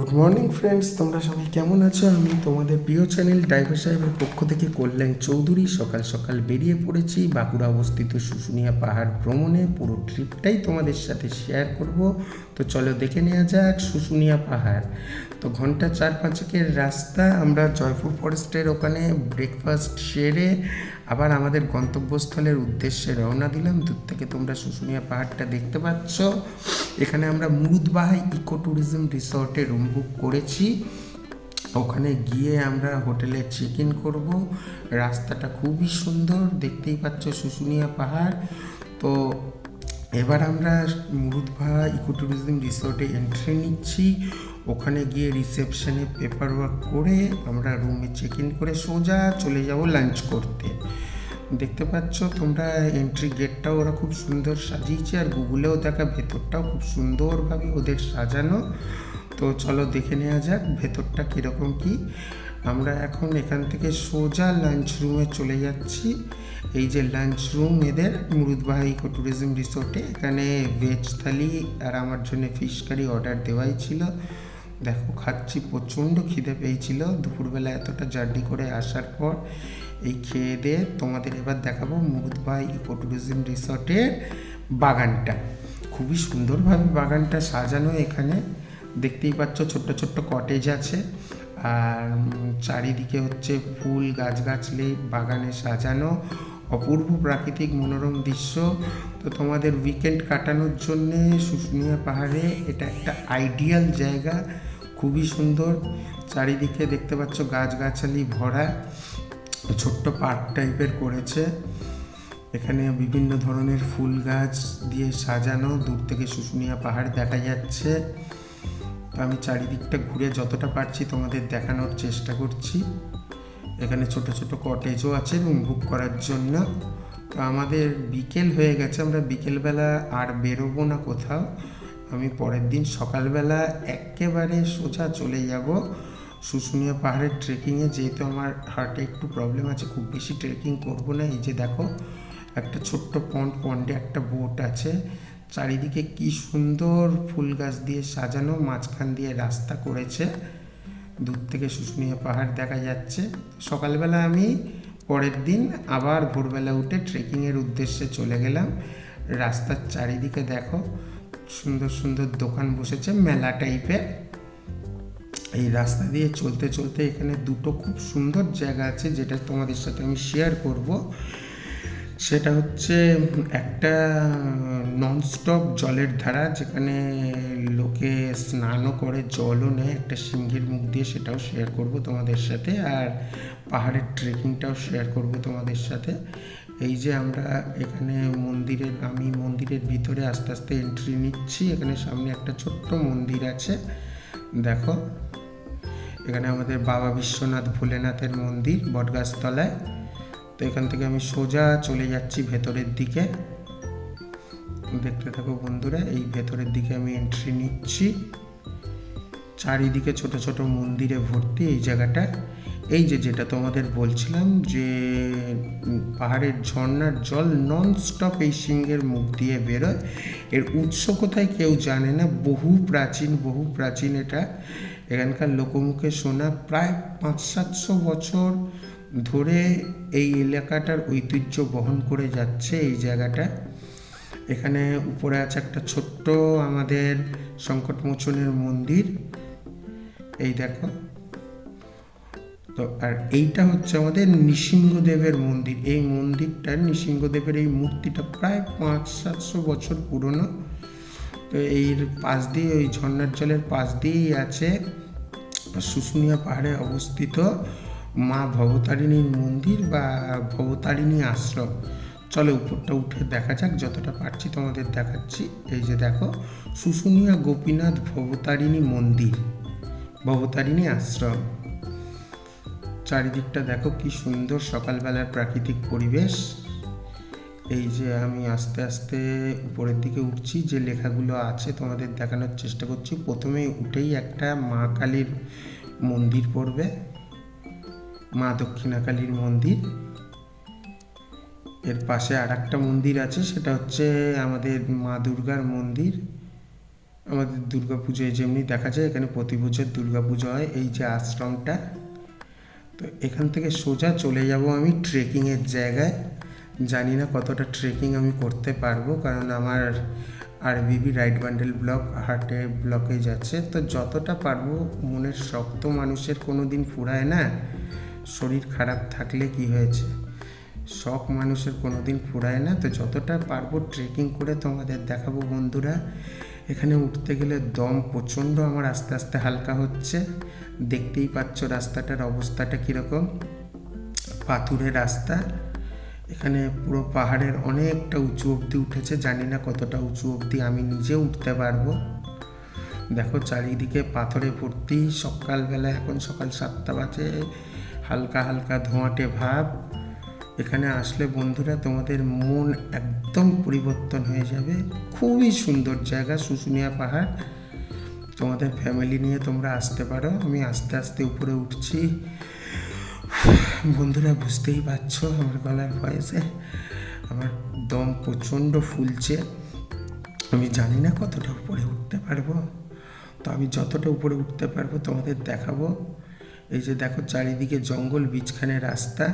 Good morning friends তোমরা সবাই কেমন আছো? আমি তোমাদের প্রিয় চ্যানেল ড্রাইভার সাহেবের পক্ষ থেকে কল্যাণ চৌধুরী। সকাল সকাল বেরিয়ে পড়েছি বাঁকুড়া অবস্থিত শুশুনিয়া পাহাড় ভ্রমণে। পুরো ট্রিপটাই তোমাদের সাথে শেয়ার করব। তো চলো দেখে নেওয়া যাক শুশুনিয়া পাহাড়। তো ঘণ্টা চার পাঁচেকের রাস্তা, আমরা জয়পুর ফরেস্টের ওখানে ব্রেকফাস্ট সেরে আবার আমাদের গন্তব্যস্থলের উদ্দেশ্যে রওনা দিলাম। দূর থেকে তোমরা শুশুনিয়া পাহাড়টা দেখতে পাচ্ছ। এখানে আমরা মুরুদবাহাই ইকো ট্যুরিজম রিসর্টে রুম বুক করেছি। ওখানে গিয়ে আমরা হোটেলে চেক ইন করব। রাস্তাটা খুবই সুন্দর, দেখতেই পাচ্ছ শুশুনিয়া পাহাড়। তো এবার আমরা মুরুদভা ইকো ট্যুরিজম রিসর্টে এন্ট্রি নিচ্ছি। ওখানে গিয়ে রিসেপশনে পেপার ওয়ার্ক করে আমরা রুমে চেক ইন করে সোজা চলে যাব লাঞ্চ করতে। দেখতে পাচ্ছ তোমরা এন্ট্রি গেটটাও ওরা খুব সুন্দর সাজিয়েছে আর গুগলেও দেখা, ভেতরটাও খুব সুন্দরভাবে ওদের সাজানো। তো চলো দেখে নেওয়া যাক ভেতরটা কীরকম কি। আমরা এখন এখান থেকে সোজা লাঞ্চ রুমে চলে যাচ্ছি। এই যে লাঞ্চ রুম এদের মুরুদবাহা ইকো ট্যুরিজম রিসোর্টে এখানে ভেজ থালি আর আমার জন্য ফিশ কারি অর্ডার দেওয়াই ছিল। দেখো, খাচ্ছি, প্রচণ্ড খিদে পেয়েছিল। দুপুরবেলা এতটা জার্নি করে আসার পর এই খেয়ে দিয়ে তোমাদের এবার দেখাবো মুরুদবাই ইকো ট্যুরিজম রিসর্টের বাগানটা। খুবই সুন্দরভাবে বাগানটা সাজানো এখানে। দেখতেই পাচ্ছ, ছোট্ট ছোট্ট কটেজ আছে। আর চারিদিকে হচ্ছে ফুল, গাছগাছলি, বাগানে সাজানো অপূর্ব প্রাকৃতিক মনোরম দৃশ্য। তো তোমাদের উইকেন্ড কাটানোর জন্যে শুশুনিয়া পাহাড়ে এটা একটা আইডিয়াল জায়গা, খুবই সুন্দর। চারিদিকে দেখতে পাচ্ছ গাছগাছালি ভরা, ছোট্ট পার্ক টাইপের করেছে। এখানে বিভিন্ন ধরনের ফুল গাছ দিয়ে সাজানো, দূর থেকে শুশুনিয়া পাহাড় দেখা যাচ্ছে। আমি চারিদিকটা ঘুরে যতটা পারছি তোমাদের দেখানোর চেষ্টা করছি। এখানে ছোট ছোট কটেজও আছে রুম বুক করার জন্য। তো আমাদের বিকেল হয়ে গেছে, আমরা বিকেলবেলা আর বেরোবো না কোথাও। আমি পরের দিন সকালবেলা একেবারে সোজা চলে যাব শুশুনিয়া পাহাড়ের ট্রেকিংয়ে যেহেতু আমার হার্টে একটু প্রবলেম আছে, খুব বেশি ট্রেকিং করব না। এই যে দেখো, একটা ছোট্ট পন্ড পন্ডে একটা বোট আছে। চারিদিকে কি সুন্দর ফুল গাছ দিয়ে সাজানো, মাঝখান দিয়ে রাস্তা করেছে। দূর থেকে শুশুনিয়া পাহাড় দেখা যাচ্ছে। সকালবেলা আমি পরের দিন আবার ভোরবেলা উঠে ট্রেকিংয়ের উদ্দেশ্যে চলে গেলাম। রাস্তার চারিদিকে দেখো, সুন্দর সুন্দর দোকান বসেছে মেলা টাইপের এই রাস্তা দিয়ে চলতে চলতে এখানে দুটো খুব সুন্দর জায়গা আছে যেটা তোমাদের সাথে আমি শেয়ার করব। সেটা হচ্ছে একটা ননস্টপ জলের ধারা যেখানে লোকে স্নানও করে, জলও নেয়। একটা সিংহের মুখ দিয়ে সেটাও শেয়ার করব তোমাদের সাথে আর পাহাড়ের ট্রেকিংটাও শেয়ার করব তোমাদের সাথে। এই যে আমরা এখানে মন্দিরের, আমি মন্দিরের ভিতরে আস্তে আস্তে এন্ট্রি নিচ্ছি। এখানে সামনে একটা ছোট্ট মন্দির আছে। দেখো, এখানে আমাদের বাবা বিশ্বনাথ ভোলেনাথের মন্দির বটগাছতলায়। তো এখান থেকে আমি সোজা চলে যাচ্ছি ভেতরের দিকে। দেখতে থাকো বন্ধুরা, এই ভেতরের দিকে আমি এন্ট্রি নিচ্ছি। চারিদিকে ছোট ছোট মন্দিরে ভর্তি এই জায়গাটা। এই যে যেটা তোমাদের বলছিলাম যে, পাহাড়ের ঝর্ণার জল নন স্টপ এই সিংহের মুখ দিয়ে বেরোয়। এর উৎস কোথায় কেউ জানে না, বহু প্রাচীন বহু প্রাচীন এটা। এখানকার লোকমুখে শোনা প্রায় পাঁচ সাতশো বছর ধরে এই এলাকাটার ঐতিহ্য বহন করে যাচ্ছে এই জায়গাটা। এখানে উপরে আছে একটা ছোট্ট আমাদের সংকটমোচনের মন্দির। এই দেখো। তো, আর এইটা হচ্ছে আমাদের নৃসিংহদেবের মন্দির। এই মন্দিরটা নৃসিংহদেবের এই মূর্তিটা প্রায় পাঁচ, সাতশো বছর পুরনো। তো এর পাশ দিয়ে, ওই ঝর্ণার জলের পাশ দিয়েই আছে। শুশুনিয়া পাহাড়ে অবস্থিত। মা ভবতারিণীর মন্দির বা ভবতারিণী আশ্রম। চলো উপরটা উঠে দেখা যাক, যতটা পারছি তোমাদের দেখাচ্ছি। এই যে দেখো, শুশুনিয়া গোপীনাথ ভবতারিণী মন্দির, ভবতারিণী আশ্রম। চারিদিকটা দেখো কি সুন্দর সকালবেলার প্রাকৃতিক পরিবেশ। এই যে আমি আস্তে আস্তে উপরের দিকে উঠছি, যে লেখাগুলো আছে তোমাদের দেখানোর চেষ্টা করছি। প্রথমে উঠেই একটা মা কালীর মন্দির পড়বে। মা দক্ষিণা কালীর মন্দির। এর পাশে আর একটা মন্দির আছে, সেটা হচ্ছে আমাদের মা দুর্গার মন্দির। আমাদের দুর্গা পুজোয় যেমনি দেখা যায়, এখানে প্রতি বছর দুর্গা পুজো হয়, এই যে আশ্রমটা। তো এখান থেকে সোজা চলে যাব আমি ট্রেকিংয়ের জায়গায়। জানি না কতটা ট্রেকিং আমি করতে পারব, কারণ আমার আর বিবি রাইট বান্ডেল ব্লক হার্টে ব্লকে যাচ্ছে তো যতটা পারব, মনের শক্ত মানুষের কোনো দিন ফুরায় না শরীর খারাপ থাকলে কি হয়েছে? শখ মানুষের কোনো দিন ফুরায় না। তো যতটা পারব ট্রেকিং করে তোমাদের দেখাবো বন্ধুরা। এখানে উঠতে গেলে দম প্রচণ্ড, আমার আস্তে আস্তে হালকা হচ্ছে। দেখতেই পাচ্ছ রাস্তাটার অবস্থাটা কীরকম। পাথুরের রাস্তা। এখানে পুরো পাহাড়ের অনেকটা উঁচু অবধি উঠেছে। জানি না কতটা উঁচু অবধি আমি নিজে উঠতে পারব। দেখো চারিদিকে পাথরে ভর্তি। সকালবেলা এখন সকাল সাতটা বাজে। হালকা হালকা ধোঁয়াটে ভাব। এখানে আসলে বন্ধুরা তোমাদের মন একদম পরিবর্তন হয়ে যাবে। খুবই সুন্দর জায়গা, শুশুনিয়া পাহাড়। তোমাদের ফ্যামিলি নিয়ে তোমরা আসতে পারো। আমি আস্তে আস্তে উপরে উঠছি। বন্ধুরা বুঝতেই পারছ আমার গলার ভয়েসে। আমার দম প্রচণ্ড ফুলছে। আমি জানি না কতটা উপরে উঠতে পারব। তো আমি যতটা উপরে উঠতে পারব তোমাদের দেখাবো। এই যে দেখো চারিদিকে জঙ্গল, বীজখানে রাস্তা।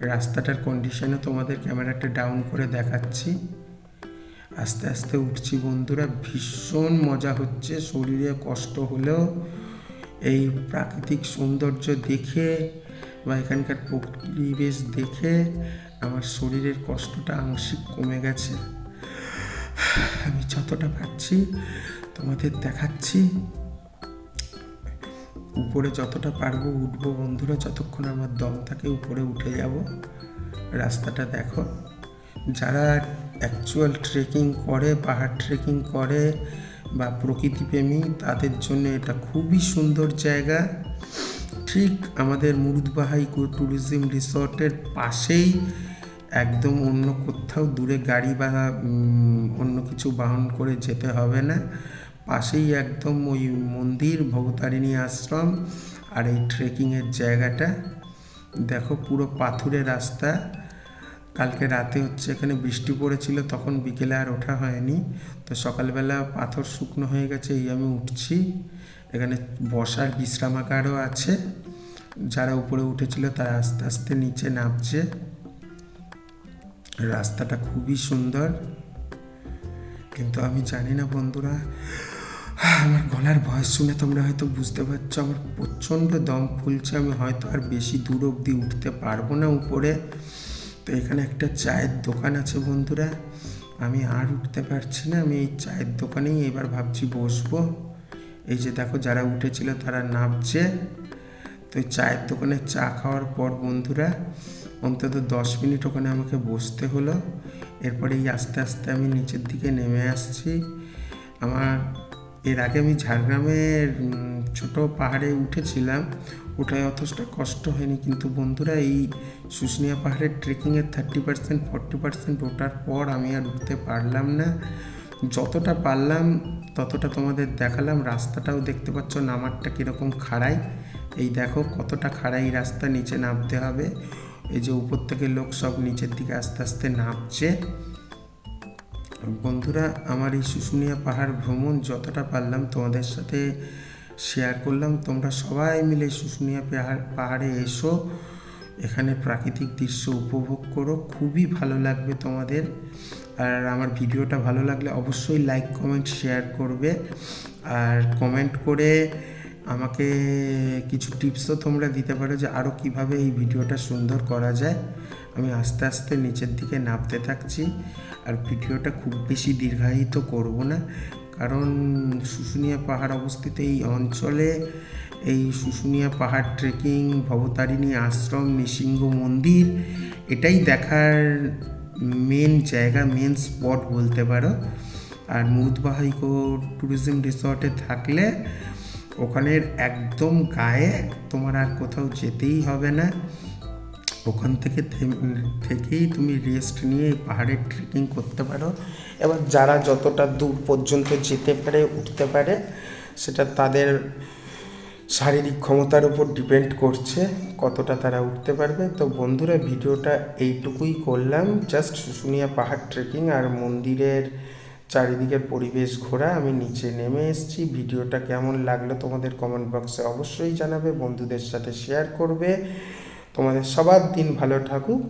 রাস্তাটার কন্ডিশনে তোমাদের ক্যামেরাটা ডাউন করে দেখাচ্ছি। আস্তে আস্তে উঠছি বন্ধুরা, ভীষণ মজা হচ্ছে। শরীরে কষ্ট হলেও এই প্রাকৃতিক সৌন্দর্য দেখে বা এখানকার পরিবেশ দেখে আমার শরীরের কষ্টটা আংশিক কমে গেছে। আমি যতটা পাচ্ছি তোমাদের দেখাচ্ছি। উপরে যতটা পারব উঠবো বন্ধুরা, যতক্ষণ আমার দম থাকে উপরে উঠে যাব। রাস্তাটা দেখো। যারা অ্যাকচুয়াল ট্রেকিং করে, পাহাড় ট্রেকিং করে বা প্রকৃতিপ্রেমী, তাদের জন্য এটা খুবই সুন্দর জায়গা। ঠিক আমাদের মুরুদবাহা ইকো ট্যুরিজম রিসর্টের পাশেই একদম অন্য কোথাও দূরে গাড়ি বা অন্য কিছু বাহন করে যেতে হবে না। পাশেই একদম ওই মন্দির, ভবতারিণী আশ্রম আর এই ট্রেকিংয়ের জায়গাটা। দেখো পুরো পাথুরে রাস্তা। কালকে রাতে হচ্ছে এখানে বৃষ্টি পড়েছিল, তখন বিকেলে আর ওঠা হয়নি। তো সকালবেলা পাথর শুকনো হয়ে গেছে, এই আমি উঠছি। এখানে বসার বিশ্রামাগারও আছে। যারা উপরে উঠেছিল তারা আস্তে আস্তে নিচে নামছে। রাস্তাটা খুবই সুন্দর। কিন্তু আমি জানি না বন্ধুরা। আমার গলার ভয়েস শুনে তোমরা হয়তো বুঝতে পারছ, আমার প্রচণ্ড দম ফুলছে, আমি হয়তো আর বেশি দূর অবধি উঠতে পারব না উপরে। তো এখানে একটা চায়ের দোকান আছে বন্ধুরা। আমি আর উঠতে পারছি না, আমি এই চায়ের দোকানেই এবার ভাবছি বসবো। এই যে দেখো, যারা উঠেছিল তারা নামছে। তো চায়ের দোকানে চা খাওয়ার পর বন্ধুরা, অন্তত দশ মিনিট ওখানে আমাকে বসতে হলো। এরপরে এই আস্তে আস্তে আমি নিচের দিকে নেমে আসছি। আমার, এর আগে আমি ঝাড়গ্রামের ছোট পাহাড়ে উঠেছিলাম। ওটায় অতটা কষ্ট হয়নি, কিন্তু বন্ধুরা, এই শুশুনিয়া পাহাড়ের ট্রেকিংয়ের থার্টি পার্সেন্ট ফর্টি পার্সেন্ট ওঠার পর আমি আর উঠতে পারলাম না। যতটা পারলাম, ততটা তোমাদের দেখালাম। রাস্তাটাও দেখতে পাচ্ছ, নামারটা কীরকম খাড়াই। এই দেখো কতটা খাড়াই রাস্তা, নিচে নামতে হবে। এই যে উপর থেকে লোক সব নিচের দিকে আস্তে আস্তে নামছে। বন্ধুরা, আমার এই শুশুনিয়া পাহাড় ভ্রমণ যতটা পারলাম তোমাদের সাথে শেয়ার করলাম। তোমরা সবাই মিলে শুশুনিয়া পাহাড় পাহাড়ে এসো। এখানে প্রাকৃতিক দৃশ্য উপভোগ করো। খুবই ভালো লাগবে তোমাদের। আর আমার ভিডিওটা ভালো লাগলে অবশ্যই লাইক কমেন্ট শেয়ার করবে। আর কমেন্ট করে আমাকে কিছু টিপসও তোমরা দিতে পারো যে আরও কীভাবে এই ভিডিওটা সুন্দর করা যায়। আমি আস্তে আস্তে নিচের দিকে নামতে থাকছি আর ভিডিওটা খুব বেশি দীর্ঘায়িত করব না। কারণ শুশুনিয়া পাহাড় অবস্থিত এই অঞ্চলে এই শুশুনিয়া পাহাড় ট্রেকিং ভবতারিণী আশ্রম, নৃসিংহ মন্দির, এটাই দেখার মেন জায়গা মেন স্পট বলতে পারো। আর মুদবাহা ইকো ট্যুরিজম রিসর্টে থাকলে ওখানের একদম গায়ে তোমার আর কোথাও যেতেই হবে না। ওখান থেকে থেকেই তুমি রেস্ট নিয়ে এই পাহাড়ের ট্রেকিং করতে পারো। এবার যারা যতটা দূর পর্যন্ত যেতে পারে, উঠতে পারে, সেটা তাদের শারীরিক ক্ষমতার উপর ডিপেন্ড করছে কতটা তারা উঠতে পারবে। তো বন্ধুরা, ভিডিওটা এইটুকুই করলাম। জাস্ট শুশুনিয়া পাহাড় ট্রেকিং আর মন্দিরের চারিদিকের পরিবেশ ঘোরা, আমি নিচে নেমে এসেছি। ভিডিওটা কেমন লাগল তোমাদের কমেন্ট বক্সে অবশ্যই জানাবে, বন্ধুদের সাথে শেয়ার করবে। তোমাদের সবার দিন ভালো থাকুক।